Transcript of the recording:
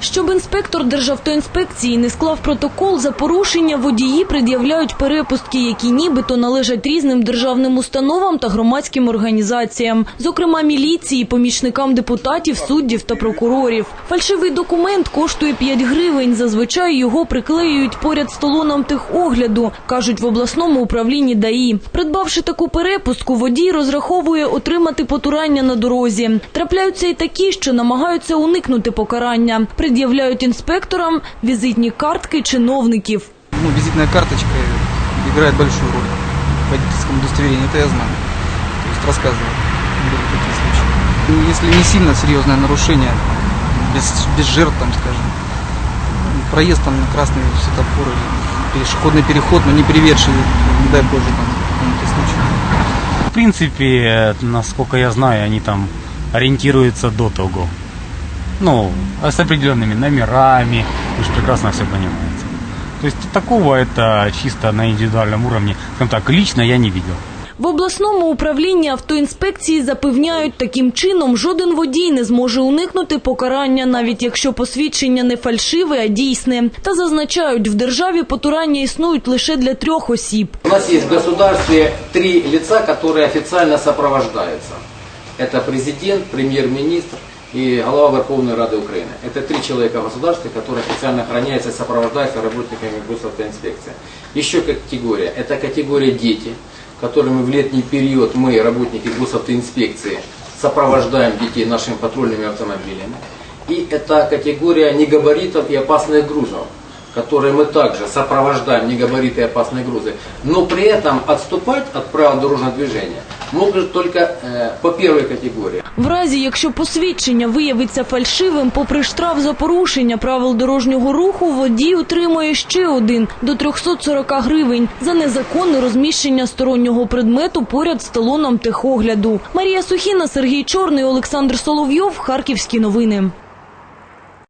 Щоб інспектор Державтоінспекції не склав протокол за порушення, водії пред'являють перепустки, які нібито належать різним державним установам та громадським організаціям, зокрема міліції, помічникам депутатів, суддів та прокурорів. Фальшивий документ коштує 5 гривень. Зазвичай його приклеюють поряд з талоном техогляду, кажуть в обласному управлінні ДАІ. Придбавши таку перепустку, водій розраховує отримати потурання на дорозі. Трапляються і такі, що намагаються уникнути покарання. Пред'являють інспекторам візитні картки чиновників. ну, визитная карточка играет большую роль в водительском удостоверении, это я знаю. То есть рассказывал, были такие случаи. Ну, Если не сильно серьезное нарушение, без, без жертв, там, скажем, проезд там на красный светофор или пешеходный переход, но не приведший, не дай боже, там, к какому-то случаю. В принципе, э, насколько я знаю, они там ориентируются до того. Ну, а с определенными номерами, вы же прекрасно все понимаете. То есть такого это чисто на индивидуальном уровне, скажем так, лично я не видел. В обласному управлінні автоінспекції запевняють, таким чином жоден водій не зможе уникнути покарання, навіть якщо посвідчення не фальшиве, а дійсне. Та зазначають, в державі потурання існують лише для трьох осіб. У нас есть в государстве три лица, которые официально сопровождаются. Это президент, премьер-министр и глава Верховной Рады Украины. Это три человека в государстве, которые официально охраняются и сопровождаются работниками госавтоинспекции. Еще категория. Это категория дети, которыми в летний период мы, работники госавтоинспекции, сопровождаем детей нашими патрульными автомобилями. И это категория негабаритов и опасных грузов, которые мы также сопровождаем негабариты и опасные грузы. Но при этом отступать от правил дорожного движения могут только э, по первой категории. В разі, якщо посвідчення виявиться фальшивим, попри штраф за порушення правил дорожнього руху, водій отримує ще один до 340 гривень за незаконне розміщення стороннього предмету поряд з талоном техогляду. Марія Сухіна, Сергій Чорний, Олександр Соловйов, Харківські новини.